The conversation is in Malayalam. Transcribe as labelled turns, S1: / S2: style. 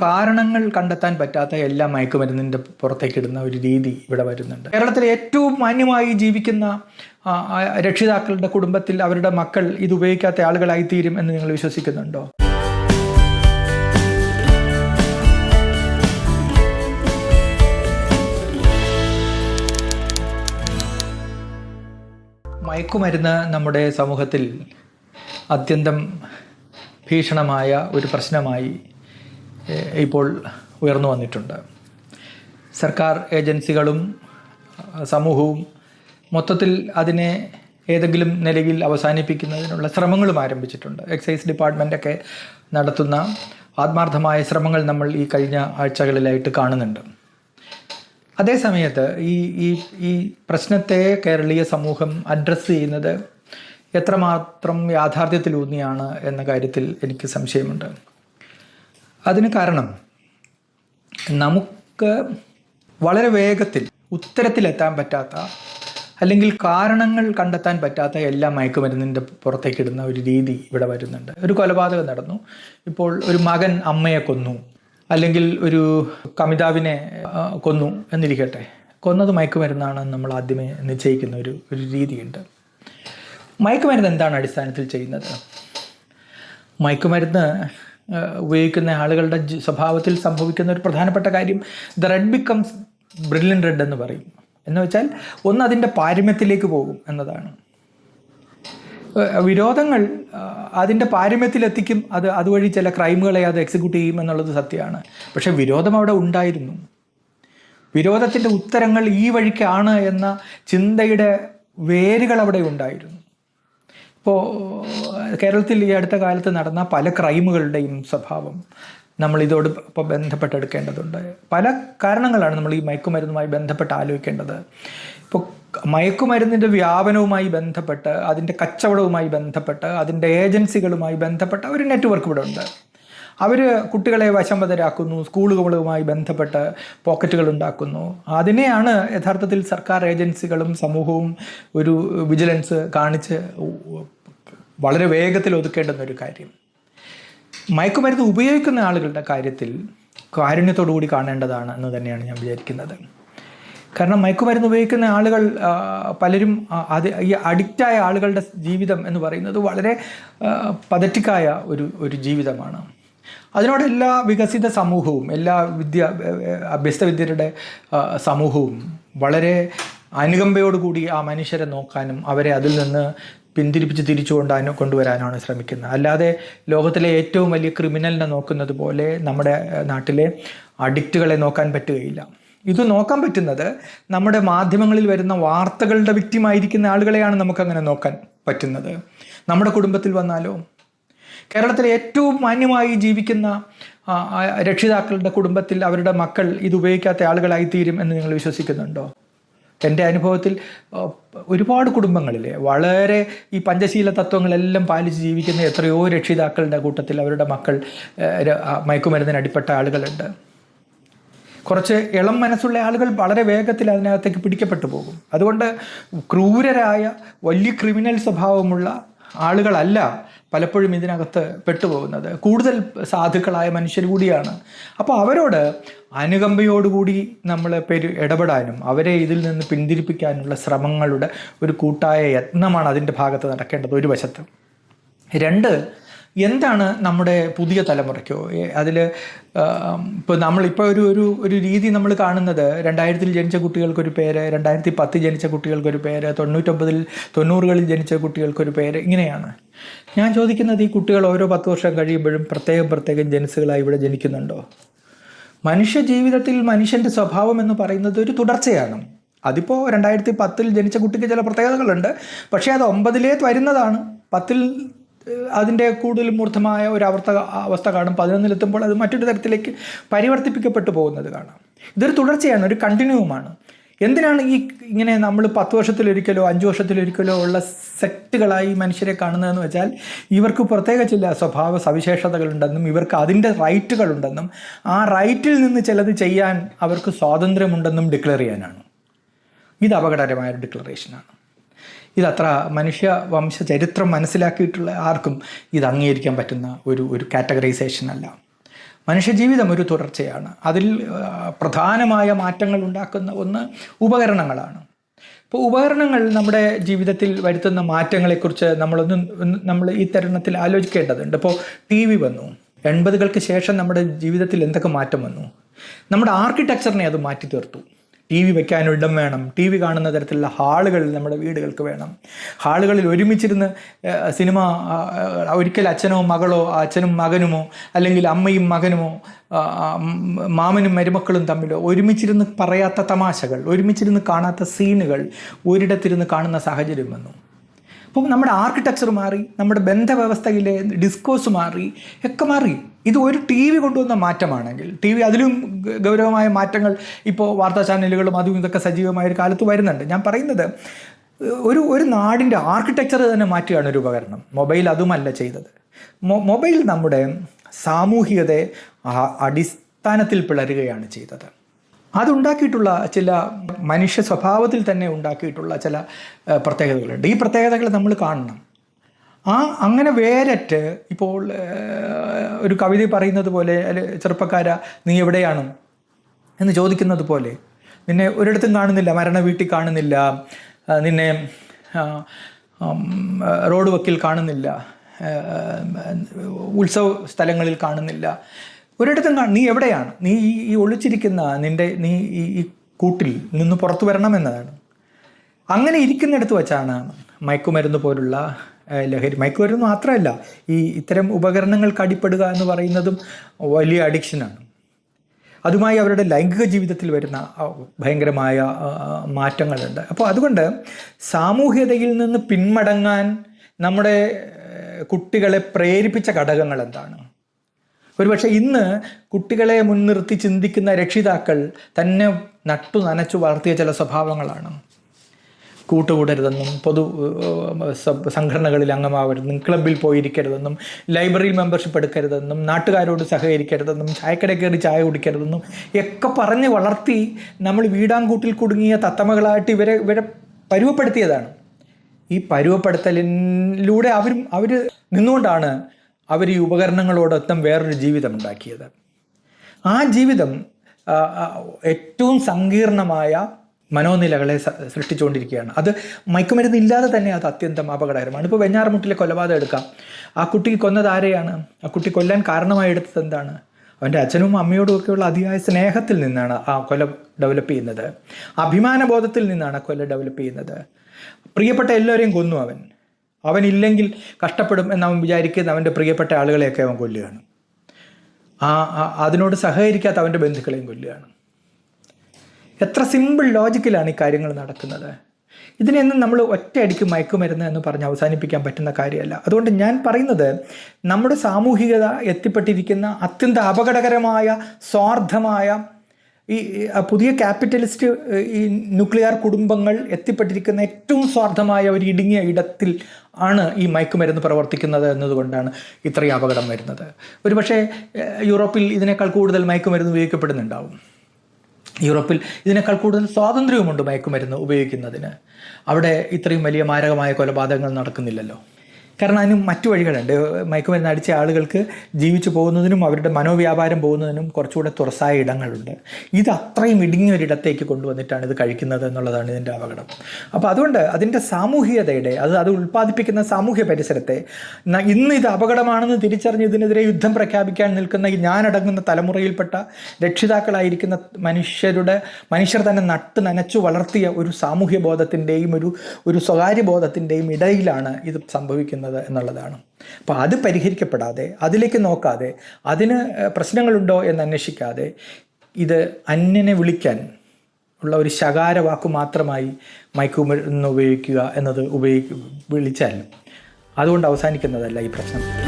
S1: കാരണങ്ങൾ കണ്ടെത്താൻ പറ്റാത്ത എല്ലാ മയക്കുമരുന്നിന്റെ പുറത്തേക്ക് ഇടുന്ന ഒരു രീതി ഇവിടെ വരുന്നുണ്ട്. കേരളത്തിൽ ഏറ്റവും മാന്യമായി ജീവിക്കുന്ന രക്ഷിതാക്കളുടെ കുടുംബത്തിൽ അവരുടെ മക്കൾ ഇത് ഉപയോഗിക്കാത്ത ആളുകളായി തീരും എന്ന് നിങ്ങൾ വിശ്വസിക്കുന്നുണ്ടോ? മയക്കുമരുന്ന് നമ്മുടെ സമൂഹത്തിൽ അത്യന്തം ഭീഷണമായ ഒരു പ്രശ്നമായി ഇപ്പോൾ ഉയർന്നു വന്നിട്ടുണ്ട്. സർക്കാർ ഏജൻസികളും സമൂഹവും മൊത്തത്തിൽ അതിനെ ഏതെങ്കിലും നിലയിൽ അവസാനിപ്പിക്കുന്നതിനുള്ള ശ്രമങ്ങളും ആരംഭിച്ചിട്ടുണ്ട്. എക്സൈസ് ഡിപ്പാർട്ട്മെന്റൊക്കെ നടത്തുന്ന ആത്മാർത്ഥമായ ശ്രമങ്ങൾ നമ്മൾ ഈ കഴിഞ്ഞ ആഴ്ചകളിലായിട്ട് കാണുന്നുണ്ട്. അതേസമയത്ത് ഈ ഈ ഈ പ്രശ്നത്തെ കേരളീയ സമൂഹം അഡ്രസ്സ് ചെയ്യുന്നത് എത്രമാത്രം യാഥാർത്ഥ്യത്തിലൂന്നിയാണ് എന്ന കാര്യത്തിൽ എനിക്ക് സംശയമുണ്ട്. അതിന് കാരണം നമുക്ക് വളരെ വേഗത്തിൽ ഉത്തരത്തിലെത്താൻ പറ്റാത്ത അല്ലെങ്കിൽ കാരണങ്ങൾ കണ്ടെത്താൻ പറ്റാത്ത എല്ലാ മയക്കുമരുന്നിന്റെ പുറത്തേക്ക് ഇടുന്ന ഒരു രീതി ഇവിടെ വരുന്നുണ്ട്. ഒരു കൊലപാതകം നടന്നു. ഇപ്പോൾ ഒരു മകൻ അമ്മയെ കൊന്നു. അല്ലെങ്കിൽ ഒരു കമിതാവിനെ കൊന്നു എന്നിരിക്കട്ടെ. കൊന്നത് മയക്കുമരുന്നാണ് നമ്മൾ ആദ്യമേ നിശ്ചയിക്കുന്ന ഒരു ഒരു രീതിയുണ്ട്. മയക്കുമരുന്ന് എന്താണ് അടിസ്ഥാനത്തിൽ ചെയ്യുന്നത്? മയക്കുമരുന്ന് ഉപയോഗിക്കുന്ന ആളുകളുടെ സ്വഭാവത്തിൽ സംഭവിക്കുന്ന ഒരു പ്രധാനപ്പെട്ട കാര്യം the red becomes brilliant red എന്ന് പറയും. എന്ന് വെച്ചാൽ ഒന്ന് അതിന്റെ പാരമ്യത്തിലേക്ക് പോകും എന്നതാണ്. വിരോധങ്ങൾ അതിന്റെ പാരമ്യത്തിലെത്തിക്കും അത് അതുവഴി ചില ക്രൈമുകളെ അത് എക്സിക്യൂട്ട് ചെയ്യും എന്നുള്ളത് സത്യമാണ്. പക്ഷേ വിരോധം അവിടെ ഉണ്ടായിരുന്നു. വിരോധത്തിന്റെ ഉത്തരങ്ങൾ ഈ വഴിക്കാണ് എന്ന ചിന്തയുടെ വേരുകൾ അവിടെ ഉണ്ടായിരുന്നു. ഇപ്പോൾ കേരളത്തിൽ ഈ അടുത്ത കാലത്ത് നടന്ന പല ക്രൈമുകളുടെയും സ്വഭാവം നമ്മൾ ഇതോട് ഇപ്പോൾ ബന്ധപ്പെട്ടെടുക്കേണ്ടതുണ്ട്. പല കാരണങ്ങളാണ് നമ്മൾ ഈ മയക്കുമരുന്നുമായി ബന്ധപ്പെട്ട് ആലോചിക്കേണ്ടത്. ഇപ്പോൾ മയക്കുമരുന്നിന്റെ വ്യാപനവുമായി ബന്ധപ്പെട്ട് അതിന്റെ കച്ചവടവുമായി ബന്ധപ്പെട്ട് അതിന്റെ ഏജൻസികളുമായി ബന്ധപ്പെട്ട ഒരു നെറ്റ്വർക്ക് ഇവിടെ ഉണ്ട്. അവർ കുട്ടികളെ വശംവതരാക്കുന്നു സ്കൂളുകളുമായി ബന്ധപ്പെട്ട് പോക്കറ്റുകൾ ഉണ്ടാക്കുന്നു. അതിനെയാണ് യഥാർത്ഥത്തിൽ സർക്കാർ ഏജൻസികളും സമൂഹവും ഒരു വിജിലൻസ് കാണിച്ച് വളരെ വേഗത്തിൽ ഒതുക്കേണ്ടുന്ന ഒരു കാര്യം. മയക്കുമരുന്ന് ഉപയോഗിക്കുന്ന ആളുകളുടെ കാര്യത്തിൽ കാരുണ്യത്തോടു കൂടി കാണേണ്ടതാണ് എന്ന് തന്നെയാണ് ഞാൻ വിചാരിക്കുന്നത്. കാരണം മയക്കുമരുന്ന് ഉപയോഗിക്കുന്ന ആളുകൾ പലരും അത് ഈ അഡിക്റ്റായ ആളുകളുടെ ജീവിതം എന്ന് പറയുന്നത് വളരെ പതറ്റിക്കായ ഒരു ഒരു ജീവിതമാണ്. അതിനോട് എല്ലാ വികസിത സമൂഹവും എല്ലാ വിദ്യ അഭ്യസ്ത വിദ്യരുടെ സമൂഹവും വളരെ അനുകമ്പയോടുകൂടി ആ മനുഷ്യരെ നോക്കാനും അവരെ അതിൽ നിന്ന് പിന്തിരിപ്പിച്ച് തിരിച്ചു കൊണ്ടാനോ കൊണ്ടുവരാനാണ് ശ്രമിക്കുന്നത്. അല്ലാതെ ലോകത്തിലെ ഏറ്റവും വലിയ ക്രിമിനലിനെ നോക്കുന്നത് പോലെ നമ്മുടെ നാട്ടിലെ അഡിക്റ്റുകളെ നോക്കാൻ പറ്റുകയില്ല. ഇത് നോക്കാൻ പറ്റുന്നത് നമ്മുടെ മാധ്യമങ്ങളിൽ വരുന്ന വാർത്തകളുടെ വ്യക്തിമായിരിക്കുന്ന ആളുകളെയാണ് നമുക്കങ്ങനെ നോക്കാൻ പറ്റുന്നത്. നമ്മുടെ കുടുംബത്തിൽ വന്നാലോ? കേരളത്തിലെ ഏറ്റവും മാന്യമായി ജീവിക്കുന്ന രക്ഷിതാക്കളുടെ കുടുംബത്തിൽ അവരുടെ മക്കൾ ഇത് ഉപയോഗിക്കാത്ത ആളുകളായി തീരും എന്ന് നിങ്ങൾ വിശ്വസിക്കുന്നുണ്ടോ? എന്റെ അനുഭവത്തിൽ ഒരുപാട് കുടുംബങ്ങളിൽ വളരെ ഈ പഞ്ചശീല തത്വങ്ങളെല്ലാം പാലിച്ച് ജീവിക്കുന്ന എത്രയോ രക്ഷിതാക്കളുടെ കൂട്ടത്തിൽ അവരുടെ മക്കൾ മയക്കുമരുന്നിന് അടിപ്പെട്ട ആളുകളുണ്ട്. കുറച്ച് ഇളം മനസ്സുള്ള ആളുകൾ വളരെ വേഗത്തിൽ അതിനകത്തേക്ക് പിടിക്കപ്പെട്ടു പോകും. അതുകൊണ്ട് ക്രൂരരായ വലിയ ക്രിമിനൽ സ്വഭാവമുള്ള ആളുകളല്ല പലപ്പോഴും ഇതിനകത്ത് പെട്ടുപോകുന്നത്. കൂടുതൽ സാധുക്കളായ മനുഷ്യർ കൂടിയാണ്. അപ്പോൾ അവരോട് അനുകമ്പയോടുകൂടി നമ്മൾ പെരു ഇടപെടാനും അവരെ ഇതിൽ നിന്ന് പിന്തിരിപ്പിക്കാനുള്ള ശ്രമങ്ങളുടെ ഒരു കൂട്ടായ യത്നമാണ് അതിന്റെ ഭാഗത്ത് നടക്കേണ്ടത് ഒരു വശത്ത്. രണ്ട് എന്താണ് നമ്മുടെ പുതിയ തലമുറയ്ക്കോ? അതിൽ ഇപ്പോൾ നമ്മളിപ്പോൾ ഒരു ഒരു ഒരു രീതി നമ്മൾ കാണുന്നത് രണ്ടായിരത്തിൽ ജനിച്ച കുട്ടികൾക്കൊരു പേര് രണ്ടായിരത്തി പത്ത് ജനിച്ച കുട്ടികൾക്കൊരു പേര് തൊണ്ണൂറ്റൊമ്പതിൽ തൊണ്ണൂറുകളിൽ ജനിച്ച കുട്ടികൾക്കൊരു പേര് ഇങ്ങനെയാണ്. ഞാൻ ചോദിക്കുന്നത് ഈ കുട്ടികൾ ഓരോ പത്ത് വർഷം കഴിയുമ്പോഴും പ്രത്യേകം പ്രത്യേകം ജനിസുകളായി ഇവിടെ ജനിക്കുന്നുണ്ടോ? മനുഷ്യ ജീവിതത്തിൽ മനുഷ്യന്റെ സ്വഭാവം എന്ന് പറയുന്നത് ഒരു തുടർച്ചയാണ്. അതിപ്പോൾ രണ്ടായിരത്തി പത്തിൽ ജനിച്ച കുട്ടിക്ക് ചില പ്രത്യേകതകളുണ്ട്. പക്ഷേ അത് ഒമ്പതിലേ വരുന്നതാണ്. പത്തിൽ അതിന്റെ കൂടുതൽ മൂർദ്ധമായ ഒരു അവർത്ത അവസ്ഥ കാണും. പതിനൊന്നിലെത്തുമ്പോൾ അത് മറ്റൊരു തരത്തിലേക്ക് പരിവർത്തിപ്പിക്കപ്പെട്ടു പോകുന്നത് കാണാം. ഇതൊരു തുടർച്ചയാണ് ഒരു കണ്ടിന്യൂവുമാണ്. എന്തിനാണ് ഈ ഇങ്ങനെ നമ്മൾ പത്ത് വർഷത്തിലൊരിക്കലോ അഞ്ച് വർഷത്തിലൊരിക്കലോ ഉള്ള സെറ്റുകളായി മനുഷ്യരെ കാണുന്നതെന്ന് വെച്ചാൽ ഇവർക്ക് പ്രത്യേക ചില സ്വഭാവ സവിശേഷതകളുണ്ടെന്നും ഇവർക്ക് അതിന്റെ റൈറ്റുകളുണ്ടെന്നും ആ റൈറ്റിൽ നിന്ന് ചിലത് ചെയ്യാൻ അവർക്ക് സ്വാതന്ത്ര്യമുണ്ടെന്നും ഡിക്ലെയർ ചെയ്യാനാണ്. ഇത് അപകടകരമായ ഒരു ഡിക്ലറേഷനാണ്. ഇതത്ര മനുഷ്യ വംശ ചരിത്രം മനസ്സിലാക്കിയിട്ടുള്ള ആർക്കും ഇത് അംഗീകരിക്കാൻ പറ്റുന്ന ഒരു ഒരു കാറ്റഗറൈസേഷൻ അല്ല. മനുഷ്യജീവിതം ഒരു തുടർച്ചയാണ്. അതിൽ പ്രധാനമായ മാറ്റങ്ങൾ ഉണ്ടാക്കുന്ന ഒന്ന് ഉപകരണങ്ങളാണ്. ഇപ്പോൾ ഉപകരണങ്ങൾ നമ്മുടെ ജീവിതത്തിൽ വരുത്തുന്ന മാറ്റങ്ങളെക്കുറിച്ച് നമ്മളൊന്ന് നമ്മൾ ഈ തരുണത്തിൽ ആലോചിക്കേണ്ടതുണ്ട്. ഇപ്പോൾ ടി വി വന്നു. എൺപതുകൾക്ക് ശേഷം നമ്മുടെ ജീവിതത്തിൽ എന്തൊക്കെ മാറ്റം വന്നു? നമ്മുടെ ആർക്കിടെക്ചറിനെ അത് മാറ്റി തീർത്തു ടി വി വെക്കാൻ ഇടം വേണം. ടി വി കാണുന്ന തരത്തിലുള്ള ഹാളുകൾ നമ്മുടെ വീടുകൾക്ക് വേണം. ഹാളുകളിൽ ഒരുമിച്ചിരുന്ന് സിനിമ ഒരിക്കൽ അച്ഛനോ മകളോ അച്ഛനും മകനുമോ അല്ലെങ്കിൽ അമ്മയും മകനുമോ മാമനും മരുമക്കളും തമ്മിലോ ഒരുമിച്ചിരുന്ന് പറയാത്ത തമാശകൾ ഒരുമിച്ചിരുന്ന് കാണാത്ത സീനുകൾ ഒരിടത്തിരുന്ന് കാണുന്ന സാഹചര്യം വന്നു. അപ്പം നമ്മുടെ ആർക്കിടെക്ചർ മാറി നമ്മുടെ ബന്ധവ്യവസ്ഥയിലെ ഡിസ്കോഴ്സ് മാറി ഒക്കെ മാറി. ഇത് ഒരു ടി വി കൊണ്ടുവന്ന മാറ്റമാണെങ്കിൽ ടി വി അതിലും ഗൗരവമായ മാറ്റങ്ങൾ ഇപ്പോൾ വാർത്താ ചാനലുകളും അതും ഇതൊക്കെ സജീവമായ ഒരു കാലത്ത് വരുന്നുണ്ട്. ഞാൻ പറയുന്നത് ഒരു ഒരു നാടിന്റെ ആർക്കിടെക്ചർ തന്നെ മാറ്റുകയാണ് ഒരു ഉപകരണം. മൊബൈൽ അതുമല്ല ചെയ്തത്. മൊബൈൽ നമ്മുടെ സാമൂഹികതയെ അടിസ്ഥാനത്തിൽ പിളരുകയാണ് ചെയ്തത്. അതുണ്ടാക്കിയിട്ടുള്ള ചില മനുഷ്യ സ്വഭാവത്തിൽ തന്നെ ഉണ്ടാക്കിയിട്ടുള്ള ചില പ്രത്യേകതകളുണ്ട്. ഈ പ്രത്യേകതകൾ നമ്മൾ കാണണം. ആ അങ്ങനെ വേരറ്റ് ഇപ്പോൾ ഒരു കവിത പറയുന്നത് പോലെ ചെറുപ്പക്കാര നീ എവിടെയാണ്? എന്ന് ചോദിക്കുന്നത് പോലെ നിന്നെ ഒരിടത്തും കാണുന്നില്ല മരണ വീട്ടിൽ കാണുന്നില്ല നിന്നെ റോഡ് വക്കിൽ കാണുന്നില്ല ഉത്സവ സ്ഥലങ്ങളിൽ കാണുന്നില്ല. ഒരിടത്തും കാണും നീ എവിടെയാണ്? നീ ഈ ഈ ഒളിച്ചിരിക്കുന്ന നിന്റെ നീ ഈ ഈ കൂട്ടിൽ നിന്ന് പുറത്തു വരണമെന്നതാണ് അങ്ങനെ ഇരിക്കുന്നിടത്ത് വെച്ചാണ് മയക്കുമരുന്ന് പോലുള്ള ലഹരി മയക്കുമരുന്ന് മാത്രമല്ല ഈ ഇത്തരം ഉപകരണങ്ങൾക്ക് അടിപ്പെടുക എന്ന് പറയുന്നതും വലിയ അഡിക്ഷനാണ് അതുമായി അവരുടെ ലൈംഗിക ജീവിതത്തിൽ വരുന്ന ഭയങ്കരമായ മാറ്റങ്ങളുണ്ട്. അപ്പോൾ അതുകൊണ്ട് സാമൂഹ്യതയിൽ നിന്ന് പിന്മടങ്ങാൻ നമ്മുടെ കുട്ടികളെ പ്രേരിപ്പിച്ച ഘടകങ്ങൾ എന്താണ്? ഒരുപക്ഷെ ഇന്ന് കുട്ടികളെ മുൻനിർത്തി ചിന്തിക്കുന്ന രക്ഷിതാക്കൾ തന്നെ നട്ടു നനച്ചു വളർത്തിയ ചില സ്വഭാവങ്ങളാണ്. കൂട്ടുകൂടരുതെന്നും പൊതു സംഘടനകളിൽ അംഗമാവരുതെന്നും ക്ലബിൽ പോയിരിക്കരുതെന്നും ലൈബ്രറിയിൽ മെമ്പർഷിപ്പ് എടുക്കരുതെന്നും നാട്ടുകാരോട് സഹകരിക്കരുതെന്നും ചായക്കട കയറി ചായ കുടിക്കരുതെന്നും ഒക്കെ പറഞ്ഞ് വളർത്തി നമ്മൾ വീടാങ്കൂട്ടിൽ കുടുങ്ങിയ തത്തമകളായിട്ട് ഇവരെ ഇവരെ പരുവപ്പെടുത്തിയതാണ്. ഈ പരുവപ്പെടുത്തലിലൂടെ അവരും അവർ നിന്നുകൊണ്ടാണ് അവർ ഈ ഉപകരണങ്ങളോടൊപ്പം വേറൊരു ജീവിതം ഉണ്ടാക്കിയത് ആ ജീവിതം ഏറ്റവും സങ്കീർണമായ മനോനിലകളെ സൃഷ്ടിച്ചുകൊണ്ടിരിക്കുകയാണ്. അത് മയക്കുമരുന്ന് ഇല്ലാതെ തന്നെ അത് അത്യന്തം അപകടകരമാണ്. ഇപ്പോൾ വെഞ്ഞാറമുട്ടിലെ കൊലപാതകം എടുക്കാം. ആ കുട്ടി കൊന്നത് ആരെയാണ്? ആ കുട്ടി കൊല്ലാൻ കാരണമായി എടുത്തത് എന്താണ്? അവന്റെ അച്ഛനും അമ്മയോടും ഒക്കെയുള്ള അതിയായ സ്നേഹത്തിൽ നിന്നാണ് ആ കൊല ഡെവലപ്പ് ചെയ്യുന്നത്. അഭിമാനബോധത്തിൽ നിന്നാണ് കൊല ഡെവലപ്പ് ചെയ്യുന്നത്. പ്രിയപ്പെട്ട എല്ലാവരെയും കൊന്നു അവൻ. അവനില്ലെങ്കിൽ കഷ്ടപ്പെടും എന്ന് അവൻ വിചാരിക്കുന്ന അവന്റെ പ്രിയപ്പെട്ട ആളുകളെയൊക്കെ അവൻ കൊല്ലുകയാണ്. ആ ആ- അതിനോട് സഹകരിക്കാത്ത അവന്റെ ബന്ധുക്കളെയും കൊല്ലുകയാണ്. എത്ര സിമ്പിൾ ലോജിക്കലാണ് ഈ കാര്യങ്ങൾ നടക്കുന്നത്. ഇതിനെയൊന്നും നമ്മൾ ഒറ്റയടിക്ക് മയക്കുമരുന്ന് എന്ന് പറഞ്ഞ് അവസാനിപ്പിക്കാൻ പറ്റുന്ന കാര്യമല്ല. അതുകൊണ്ട് ഞാൻ പറയുന്നത് നമ്മുടെ സാമൂഹികത എത്തിപ്പെട്ടിരിക്കുന്ന അത്യന്ത അപകടകരമായ സ്വാർത്ഥമായ ഈ പുതിയ ക്യാപിറ്റലിസ്റ്റ് ഈ ന്യൂക്ലിയർ കുടുംബങ്ങൾ എത്തിപ്പെട്ടിരിക്കുന്ന ഏറ്റവും സ്വാർത്ഥമായ ഒരു ഇടുങ്ങിയ ഇടത്തിൽ ആണ് ഈ മയക്കുമരുന്ന് പ്രവർത്തിക്കുന്നത് എന്നതുകൊണ്ടാണ് ഇത്രയും അപകടം വരുന്നത്. ഒരുപക്ഷെ യൂറോപ്പിൽ ഇതിനേക്കാൾ കൂടുതൽ മയക്കുമരുന്ന് ഉപയോഗിക്കപ്പെടുന്നുണ്ടാവും. യൂറോപ്പിൽ ഇതിനേക്കാൾ കൂടുതൽ സ്വാതന്ത്ര്യവുമുണ്ട് മയക്കുമരുന്ന് ഉപയോഗിക്കുന്നതിന്. അവിടെ ഇത്രയും വലിയ മാരകമായ കൊലപാതകങ്ങൾ നടക്കുന്നില്ലല്ലോ. കാരണം അതിന് മറ്റു വഴികളുണ്ട്. മയക്കുമരുന്ന് അടിച്ച ആളുകൾക്ക് ജീവിച്ചു പോകുന്നതിനും അവരുടെ മനോവ്യാപാരം പോകുന്നതിനും കുറച്ചുകൂടെ തുറസായ ഇടങ്ങളുണ്ട്. ഇത് അത്രയും ഇടുങ്ങിയ ഒരിടത്തേക്ക് കൊണ്ടുവന്നിട്ടാണ് ഇത് കഴിക്കുന്നത് എന്നുള്ളതാണ് ഇതിന്റെ അപകടം. അപ്പോൾ അതുകൊണ്ട് അതിന്റെ സാമൂഹികതയുടെ അത് അത് ഉൽപ്പാദിപ്പിക്കുന്ന സാമൂഹ്യ പരിസരത്തെ ഇന്ന് ഇത് അപകടമാണെന്ന് തിരിച്ചറിഞ്ഞ് ഇതിനെതിരെ യുദ്ധം പ്രഖ്യാപിക്കാൻ നിൽക്കുന്ന ഞാനടങ്ങുന്ന തലമുറയിൽപ്പെട്ട രക്ഷിതാക്കളായിരിക്കുന്ന മനുഷ്യരുടെ മനുഷ്യർ തന്നെ നട്ട് നനച്ചു വളർത്തിയ ഒരു സാമൂഹ്യ ബോധത്തിന്റെയും ഒരു ഒരു സ്വകാര്യ ബോധത്തിന്റെയും ഇടയിലാണ് ഇത് സംഭവിക്കുന്നത്. എന്നുള്ളതാണ്. അപ്പോൾ അത് പരിഹരിക്കപ്പെടാതെ അതിലേക്ക് നോക്കാതെ അതിന് പ്രശ്നങ്ങളുണ്ടോ എന്ന് അന്വേഷിക്കാതെ ഇത് അന്യനെ വിളിക്കാൻ ഉള്ള ഒരു ശകാര വാക്ക് മാത്രമായി മയക്കുമരുന്ന് ഉപയോഗിക്കുക എന്നത് ഉപയോഗി വിളിച്ചാൽ അതുകൊണ്ട് അവസാനിക്കുന്നതല്ല ഈ പ്രശ്നം.